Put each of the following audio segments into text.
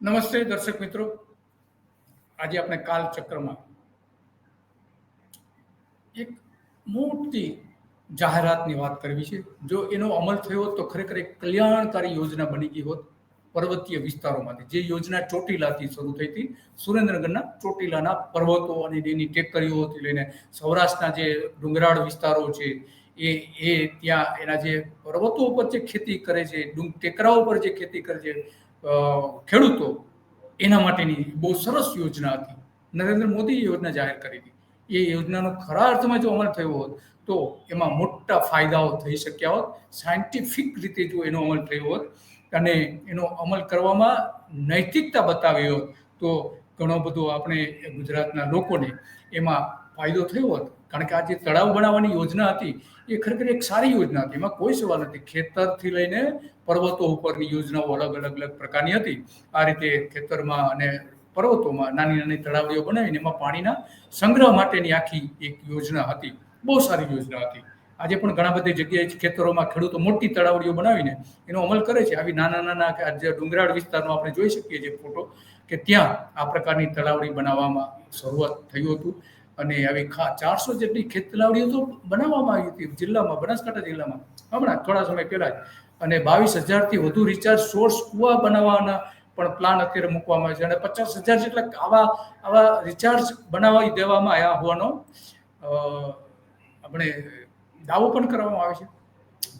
નમસ્તે દર્શક મિત્રો. આજે આપણે કાલચક્રમાં એક મોટી જાહેરાતની વાત કરવી છે. જો એનો અમલ થયો તો ખરેખર એક કલ્યાણકારી યોજના બની ગઈ હોત પર્વતીય વિસ્તારોમાંથી. જે યોજના ચોટીલાથી શરૂ થઈ હતી, સુરેન્દ્રનગરના ચોટીલાના પર્વતો અને એની ટેકરીઓથી લઈને સૌરાષ્ટ્રના જે ડુંગરાળ વિસ્તારો છે, એ એ ત્યાં એના જે પર્વતો ઉપર જે ખેતી કરે છે, ડુંગ ટેકરાઓ પર જે ખેતી કરે છે ખેડૂતો એના માટેની બહુ સરસ યોજના હતી. નરેન્દ્ર મોદીએ યોજના જાહેર કરી હતી. એ યોજનાનો ખરા અર્થમાં જો અમલ થયો હોત, તો એમાં મોટા ફાયદાઓ થઈ શક્યા હોત. સાયન્ટિફિક રીતે જો એનો અમલ થયો હોત અને એનો અમલ કરવામાં નૈતિકતા બતાવી હોત, તો ઘણો બધો આપણે ગુજરાતના લોકોને એમાં ફાયદો થયો હોત. કારણ કે આ જે તળાવ બનાવવાની યોજના હતી, એ ખરેખર એક સારી યોજના હતી. એમાં કોઈ સવાલ નથી. ખેતરથી લઈને પર્વતો ઉપરની યોજનાઓ અલગ અલગ અલગ પ્રકારની હતી. આ રીતે ખેતરમાં અને પર્વતોમાં નાની નાની તળાવીઓ બનાવીને એમાં પાણીના સંગ્રહ માટેની આખી એક યોજના હતી. બહુ સારી યોજના હતી. આજે પણ ઘણા બધી જગ્યાએ ખેતરોમાં ખેડૂતો મોટી તળાવડીઓ બનાવીને એનો અમલ કરે છે. આવી નાના નાના જે ડુંગરાળ વિસ્તારનો આપણે જોઈ શકીએ છીએ ફોટો કે ત્યાં આ પ્રકારની તળાવડી બનાવવામાં શરૂઆત થયું હતું. અને આવી ચારસો જેટલી ખેતલાવડીઓ તો બનાવવામાં આવી હતી જિલ્લામાં, બનાસકાંઠા જિલ્લામાં. હમણાં થોડા સમય પહેલાં જ. અને બાવીસ હજારથી વધુ રિચાર્જ સોર્સ કુવા બનાવવાના પણ પ્લાન અત્યારે મૂકવામાં આવે છે. અને પચાસ હજાર જેટલા આવા આવા રિચાર્જ બનાવી દેવામાં આવ્યા હોવાનો આપણે દાવો પણ કરવામાં આવે છે.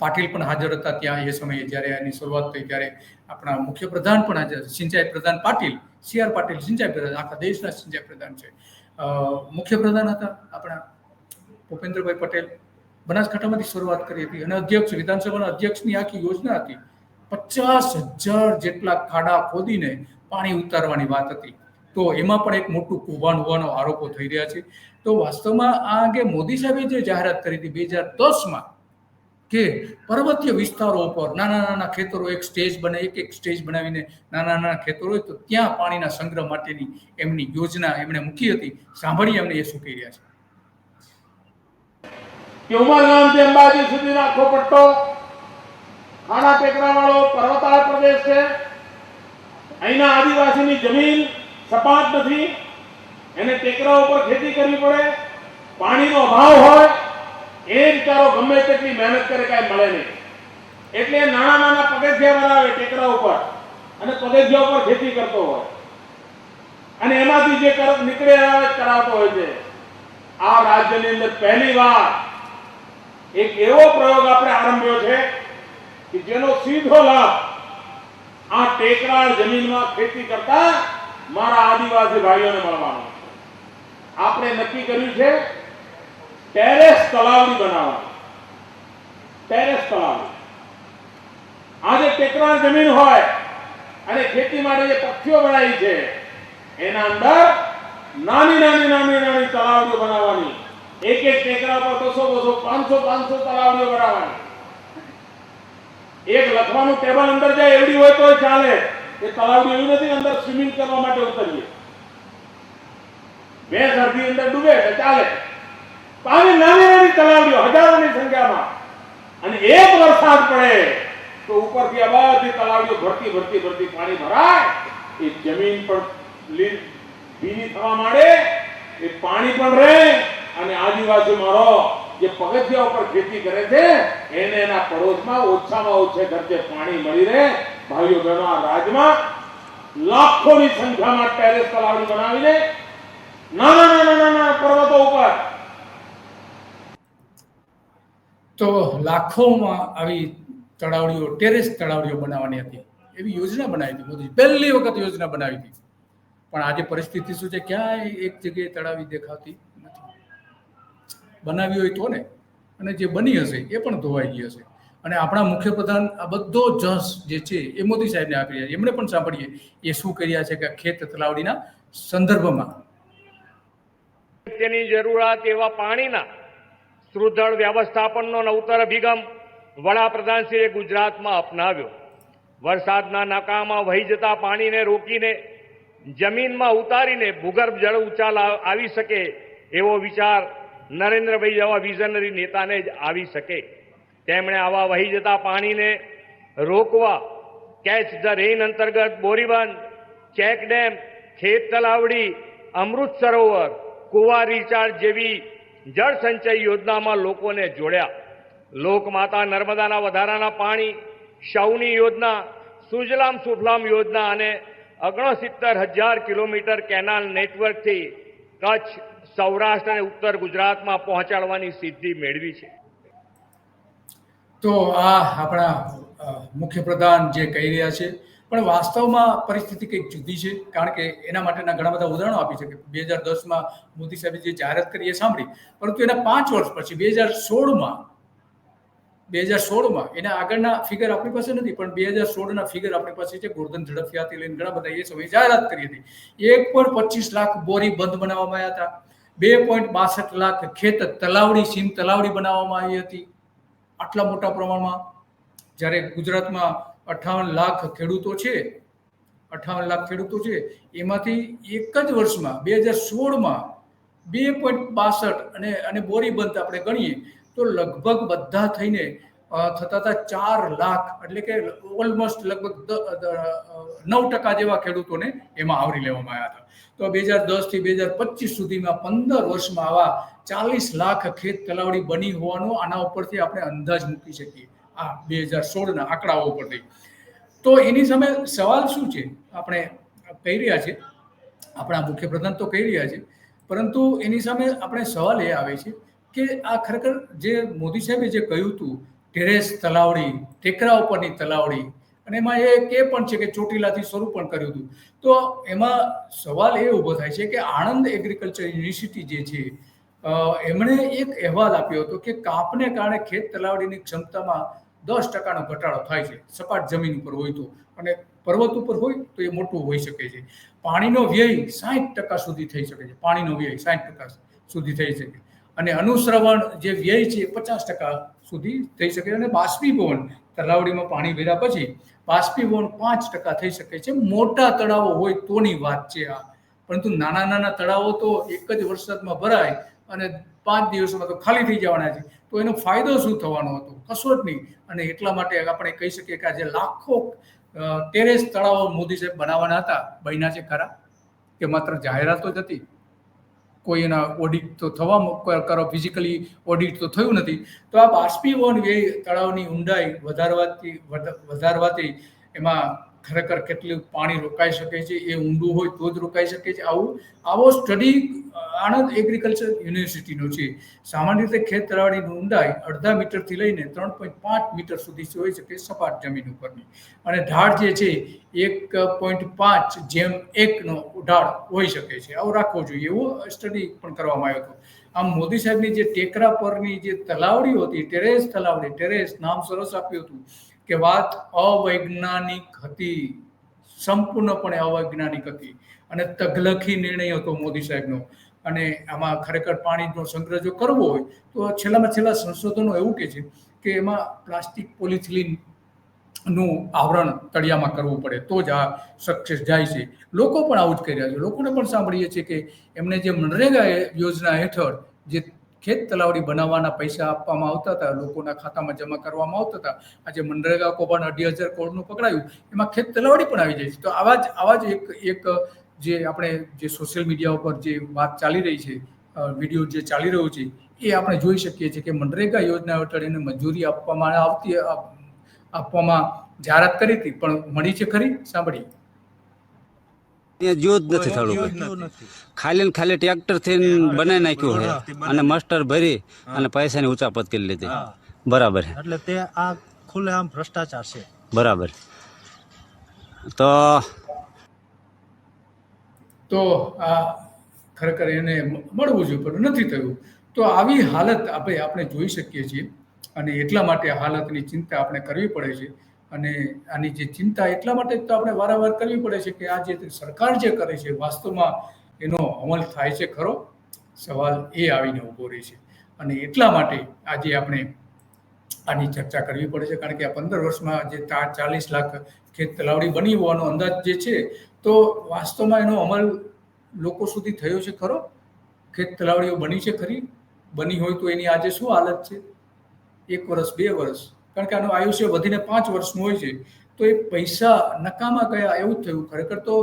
પાટીલ પણ હાજર હતા ત્યાં એ સમયે જ્યારે એની શરૂઆત થઈ ત્યારે આપણા મુખ્ય પ્રધાન પણ હાજર સિંચાઈ પ્રધાન પાટીલ, સી આર પાટીલ સિંચાઈ પ્રધાન, આખા દેશના સિંચાઈ પ્રધાન છે. મુખ્ય પ્રધાન હતા આપણા ભૂપેન્દ્રભાઈ પટેલ. બનાસકાંઠામાંથી શરૂઆત કરી હતી અને અધ્યક્ષ, વિધાનસભાના અધ્યક્ષની આખી યોજના હતી. પચાસ હજાર જેટલા ખાડા ખોદીને પાણી ઉતારવાની વાત હતી. તો એમાં પણ એક મોટું કૌભાંડ હોવાનો આરોપો થઈ રહ્યા છે. તો વાસ્તવમાં આ અંગે મોદી સાહેબે જે જાહેરાત કરી હતી, બે હજાર દસમાં કે પર્વતીય વિસ્તારો ઉપર નાના નાના ખેતરો એક સ્ટેજ બને એક એક સ્ટેજ બનાવીને નાના નાના ખેતરો હોય તો ત્યાં પાણીના સંગ્રહ માટેની એમની યોજના એમણે મૂકી હતી. સાંભળી એમને એ શું કહી રહ્યા છે. કે ઉમરગામથી અંબાજી સુધીનો આખો પટ્ટો ખાડા ટેકરાવાળો પર્વતાળ પ્રદેશ છે. અહીંના આદિવાસીની જમીન સપાટ નથી. એને ટેકરા ઉપર ખેતી કરવી પડે. પાણીનો અભાવ હોય એ વિચારો ગમે તેટલી મહેનત કરે કાંઈ મળે નહીં. એટલે નાના નાના પગથિયા બનાવે ટેકરા ઉપર અને પગથિયા ઉપર ખેતી કરતો હોય. અને એમાંથી જે કર- નીકળે કરાવતો હોય છે. આ રાજ્યની અંદર પહેલી વાર એક એવો પ્રયોગ આપણે આરંભ્યો છે કે જેનો સીધો લાભ આ ટેકરાળ જમીનમાં ખેતી કરતા મારા આદિવાસી ભાઈઓને મળવાનો આપણે નક્કી કર્યું છે ટેરેસ તલાવડી બનાવવાની ટેરેસ તલાવડી આજે ટેકરાળ જમીન હોય અને ખેતી માટે જે પક્ષીઓ બનાવી છે એના અંદર નાની નાની નાની નાની તલાવડીઓ બનાવવાની એક એક ટેકરા પર બસો બસો પાંચસો પાંચસો તલાવડીઓ બનાવવાની એક લખવાનું ટેબલ અંદર જાય એવડી હોય તો ચાલે, એ તલાવડી એવી નથી, અંદર સ્વિમિંગ કરવા માટે ઉતરીએ. બે સરથી અંદર ડૂબે ચાલે. આવી નાની નાની તલાવડીઓ, હજારોની સંખ્યામાં. અને એક વરસાદ પડે તો ઉપરથી આ બધી તલાવડીઓ ભરતી ભરતી ભરતી પાણી ભરાય. એ જમીન પણ ભીની થવા માંડે, એ પાણી પણ રહે. અને આદિવાસી મારો, જે પગથિયા ઉપર ખેતી કરે છે, એને એના પડોશમાં ઓછામાં ઓછે ખર્ચે પાણી મળી રહે. ભાઈઓ બહેનો, આ રાજમાં લાખોની સંખ્યામાં ટેરેસ તલાવડી બનાવીને નાના નાના નાના પર્વતો ઉપર તો લાખોમાં આવી તળાવડીઓ, ટેરેસ તળાવડીઓ બનાવવાની હતી. એવી યોજના બનાવી હતી મોદી પહેલી વખત યોજના બનાવી હતી. પણ આજે પરિસ્થિતિ શું છે? ક્યાંય એક જગ્યાએ તળાવી દેખાતી નથી. બનાવી હોય તો ને. અને જે બની હશે એ પણ ધોવાઈ ગઈ હશે. અને આપણા મુખ્યપ્રધાન આ બધો જસ જે છે એ મોદી સાહેબને આપી રહ્યા એમણે પણ સાંભળીએ. એ શું કર્યા છે કે ખેત તલાવડીના સંદર્ભમાં? તેની જરૂરિયાત એવા પાણીના સુદૃઢ વ્યવસ્થાપનનો નવતર અભિગમ વડાપ્રધાનશ્રીએ ગુજરાતમાં અપનાવ્યો. વરસાદના નાકામાં વહી જતા પાણીને રોકીને, જમીનમાં ઉતારીને ભૂગર્ભ જળ ઊંચા લા- આવી શકે એવો વિચાર નરેન્દ્રભાઈ જેવા વિઝનરી નેતાને જ આવી શકે. તેમણે આવા વહી જતા પાણીને રોકવા, કેચ ધ રેઇન અંતર્ગત બોરીબંધ, ચેક ડેમ, ખેત તલાવડી, અમૃત સરોવર, કુવા રિચાર્જ જેવી જળ સંચય યોજનામાં લોકોને જોડ્યા. લોકમાતા નર્મદાના વધારાના પાણી શૌની યોજના, સુજલામ સુફલામ યોજના અને ઓગણસિત્તેર હજાર કિલોમીટર કેનાલ નેટવર્કથી કચ્છ, સૌરાષ્ટ્ર અને ઉત્તર ગુજરાતમાં પહોંચાડવાની સિદ્ધિ મેળવી છે. તો આ આપણા મુખ્યપ્રધાન જે કહી રહ્યા છે પણ વાસ્તવમાં પરિસ્થિતિ કંઈક જુદી છે, કારણ કે એના માટેના ઘણા બધા ઉદાહરણો આપી છે કે બે હજાર દસમાં મોદી સાહેબે જે જાહેરાત કરી એ સાંભળી. પરંતુ એના પાંચ વર્ષ પછી, બે હજાર સોળમાં, બે હજાર સોળમાં એના આગળના ફિગર આપણી પાસે નથી, પણ બે હજાર સોળના ફિગર આપણી પાસે છે, ગોરધન ઝડફિયાથી લઈને ઘણા બધા એ સમયે જાહેરાત કરી હતી. એક પોઈન્ટ પચીસ લાખ બોરી બંધ બનાવવામાં આવ્યા હતા. બે પોઈન્ટ બાસઠ લાખ ખેત તલાવડી, સીમ તલાવડી બનાવવામાં આવી હતી. આટલા મોટા પ્રમાણમાં જ્યારે ગુજરાતમાં અઠાવન લાખ ખેડૂતો છે. અઠાવન લાખ ખેડૂતો છે. એમાંથી એક જ વર્ષમાં, બે હજાર સોળમાં બે પોઈન્ટ બાસઠ અને અને બોરીબંધ આપણે ગણીએ, તો લગભગ બધા થઈને થતા હતા ચાર લાખ, એટલે કે ઓલમોસ્ટ લગભગ નવ ટકા જેવા ખેડૂતોને એમાં આવરી લેવામાં આવ્યા હતા. તો બે હજાર દસથી બે હજાર પચીસ સુધીમાં પંદર વર્ષમાં આવા ચાલીસ લાખ ખેત તલાવડી બની હોવાનો આના ઉપરથી આપણે અંદાજ મૂકી શકીએ. આ બે હજાર સોળના આંકડાઓ ઉપરથી તો એની સામે સવાલ શું છે? આપણે કહી રહ્યા છે આપણા મુખ્યપ્રધાન તો કહી રહ્યા છે. પરંતુ એની સામે આપણે સવાલ એ આવે છે કે આ ખરેખર જે મોદી સાહેબે જે કહ્યું હતું, ટેરેસ તલાવડી, ટેકરા ઉપરની તલાવડી, અને એમાં એ કે પણ છે કે ચોટીલાથી શરૂ પણ કર્યું હતું. તો એમાં સવાલ એ ઊભો થાય છે કે આણંદ એગ્રીકલ્ચર યુનિવર્સિટી જે છે એમણે એક અહેવાલ આપ્યો હતો કે કાપને કારણે ખેત તલાવડીની ક્ષમતામાં દસ ટકાનો ઘટાડો થાય છે. સપાટ જમીન ઉપર હોય તો. અને પર્વત ઉપર હોય તો એ મોટું હોઈ શકે છે. પાણીનો વ્યય સાઠ ટકા સુધી થઈ શકે છે. પાણીનો વ્યય સાઠ ટકા સુધી થઈ શકે. અને અનુશ્રવણ જે વ્યય છે એ પચાસ ટકા સુધી થઈ શકે. અને બાષ્પીભવન તલાવડીમાં પાણી ભર્યા પછી બાષ્પીભવન પાંચ ટકા થઈ શકે છે. મોટા તળાવો હોય તોની વાત છે આ. પરંતુ નાના નાના તળાવો તો એક જ વરસાદમાં ભરાય અને પાંચ દિવસમાં તો ખાલી થઈ જવાના છે. તો એનો ફાયદો શું થવાનો હતો? કશો જ નહીં. અને એટલા માટે આપણે કહી શકીએ કે આજે લાખો ટેરેસ તળાવો મોદી સાહેબ બનાવવાના હતા, બન્યા છે ખરા? કે માત્ર જાહેરાતો જ હતી? કોઈ એના ઓડિટ તો થવા કરો ફિઝિકલી ઓડિટ તો થયું નથી. તો આ બાષ્પીભવન વ્યય તળાવની ઊંડાઈ વધારવાથી વધારવાથી એમાં ખરેખર કેટલું પાણી રોકાઈ શકે છે, એ ઊંડું હોય તો જ રોકાઈ શકે છે. આવું, આવો સ્ટડી આણંદ એગ્રીકલ્ચર યુનિવર્સિટીનો છે. સામાન્ય રીતે ખેત તળાવની ઊંડાઈ અડધા મીટરથી લઈને ત્રણ પોઈન્ટ પાંચ મીટર સુધી હોઈ શકે સપાટ જમીન ઉપરની. અને ઢાળ જે છે, એક પોઈન્ટ પાંચ જેમ એકનો ઢાળ હોઈ શકે છે. આવું રાખવો જોઈએ. એવો સ્ટડી પણ કરવામાં આવ્યો હતો. આમ મોદી સાહેબની જે ટેકરા પરની જે તલાવડી હતી, ટેરેસ તલાવડી, ટેરેસ નામ સરસ આપ્યું હતું. કે વાત અવૈજ્ઞાનિક હતી, સંપૂર્ણપણે અવૈજ્ઞાનિક હતી. અને તગલખી નિર્ણય હતો મોદી સાહેબનો. અને આમાં ખરેખર પાણીનો સંગ્રહ જો કરવો હોય, તો છેલ્લામાં છેલ્લા સંશોધનો એવું કે છે કે એમાં પ્લાસ્ટિક પોલિથિલિનનું આવરણ તળિયામાં કરવું પડે, તો જ આ સક્સેસ જાય છે. લોકો પણ આવું જ કરી રહ્યા છે. લોકોને પણ સાંભળીએ છીએ કે એમને જે મનરેગા યોજના હેઠળ જે ખેત તલાવડી બનાવવાના પૈસા આપવામાં આવતા હતા, લોકોના ખાતામાં જમા કરવામાં આવતા હતા. આજે મનરેગા કૌભાંડ અઢી હજાર કરોડનું પકડાયું, એમાં ખેત તલાવડી પણ આવી જાય છે. તો આવા જ આવા જ એક એક જે આપણે જે સોશિયલ મીડિયા ઉપર જે વાત ચાલી રહી છે વીડિયો જે ચાલી રહ્યો છે, એ આપણે જોઈ શકીએ છીએ કે મનરેગા યોજના હેઠળ એને મંજૂરી આપવામાં આવતી આપવામાં જાહેરાત કરી હતી, પણ મળી છે ખરી? સાંભળી જ્યો જ નથી થોડું ખાલી ને ખાલી ટ્રેક્ટરથી બનાવી નાખ્યું છે. અને માસ્ટર ભરી અને પૈસાની ઉચાપત કરી લીધી. બરાબર એટલે તે આ ખુલ્લેઆમ ભ્રષ્ટાચાર છે. બરાબર. તો તો આ ખરેખર એને મળવું જોઈએ પણ નથી થયું. તો આવી હાલત આપણે આપણે જોઈ શકીએ છીએ અને એટલા માટે હાલતની ચિંતા આપણે કરવી પડે છે અને આની જે ચિંતા એટલા માટે તો આપણે વારંવાર કરવી પડે છે કે આ જે સરકાર જે કરે છે, વાસ્તવમાં એનો અમલ થાય છે ખરો? સવાલ એ આવીને ઊભો રહે છે. અને એટલા માટે આજે આપણે આની ચર્ચા કરવી પડે છે, કારણ કે આ પંદર વર્ષમાં જે ચાલીસ લાખ ખેત તલાવડી બની હોવાનો અંદાજ જે છે, તો વાસ્તવમાં એનો અમલ લોકો સુધી થયો છે ખરો? ખેત તલાવડીઓ બની છે ખરી? બની હોય તો એની આજે શું હાલત છે? એક વર્ષ, બે વર્ષ કારણ કે આનું આયુષ્ય વધીને પાંચ વર્ષનું હોય છે, તો એ પૈસા નકામા ગયા એવું થયું. ખરેખર તો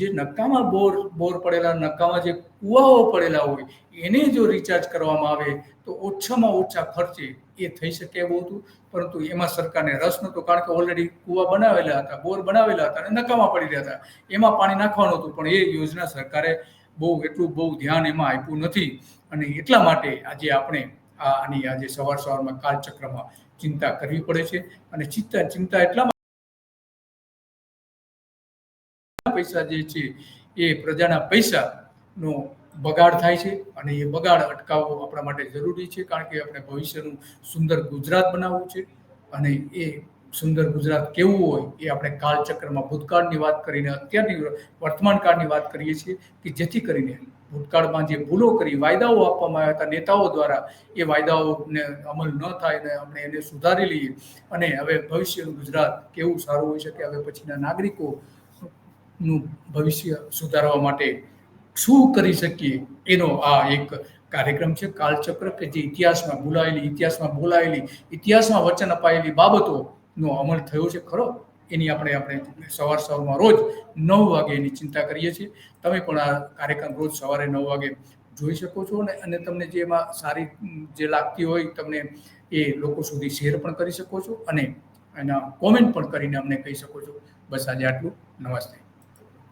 જે નકામા બોર બોર પડેલા, નકામા જે કૂવાઓ પડેલા હોય, એને જો રિચાર્જ કરવામાં આવે, તો ઓછામાં ઓછા ખર્ચે એ થઈ શકે એવું હતું. પરંતુ એમાં સરકારને રસ નહોતો, કારણ કે ઓલરેડી કૂવા બનાવેલા હતા, બોર બનાવેલા હતા અને નકામા પડી રહ્યા હતા. એમાં પાણી નાખવાનું હતું, પણ એ યોજના સરકારે બહુ, એટલું બહુ ધ્યાન એમાં આપ્યું નથી. અને એટલા માટે આજે આપણે આની આજે સવાર સવારમાં કાલચક્રમાં ચિંતા કરવી પડે છે અને ચિંતા ચિંતા એટલા પૈસા જે છે એ પ્રજાના પૈસાનો બગાડ થાય છે અને એ બગાડ અટકાવવો આપણા માટે જરૂરી છે કારણ કે આપણે ભવિષ્યનું સુંદર ગુજરાત બનાવવું છે અને એ સુંદર ગુજરાત કેવું હોય એ આપણે કાળચક્રમાં ભૂતકાળની વાત કરીને અત્યારની વર્તમાન કાળની વાત કરીએ છીએ કે જેથી કરીને ભૂતકાળમાં જે ભૂલો કરી, વાયદાઓ આપવામાં આવ્યા હતા, નેતાઓ દ્વારા એ વાયદાઓને અમલ ન થાય ને આપણે એને સુધારી લઈએ. અને હવે ભવિષ્યનું ગુજરાત કેવું સારું હોઈ શકે, હવે પછીના નાગરિકો નું ભવિષ્ય સુધારવા માટે શું કરી શકીએ, એનો આ એક કાર્યક્રમ છે, કાલચક્ર કે જે ઇતિહાસમાં ભૂલાયેલી, ઇતિહાસમાં બોલાયેલી, ઇતિહાસમાં વચન અપાયેલી બાબતોનો અમલ થયો છે ખરો? એની આપણે આપણે સવાર સવારમાં રોજ નવ વાગે એની ચિંતા કરીએ છીએ. તમે પણ આ કાર્યક્રમ રોજ સવારે નવ વાગે જોઈ શકો છો ને અને તમને જે એમાં સારી જે લાગતી હોય તમને એ લોકો સુધી શેર પણ કરી શકો છો અને એના કોમેન્ટ પણ કરીને અમને કહી શકો છો. બસ આજે આટલું. નમસ્તે.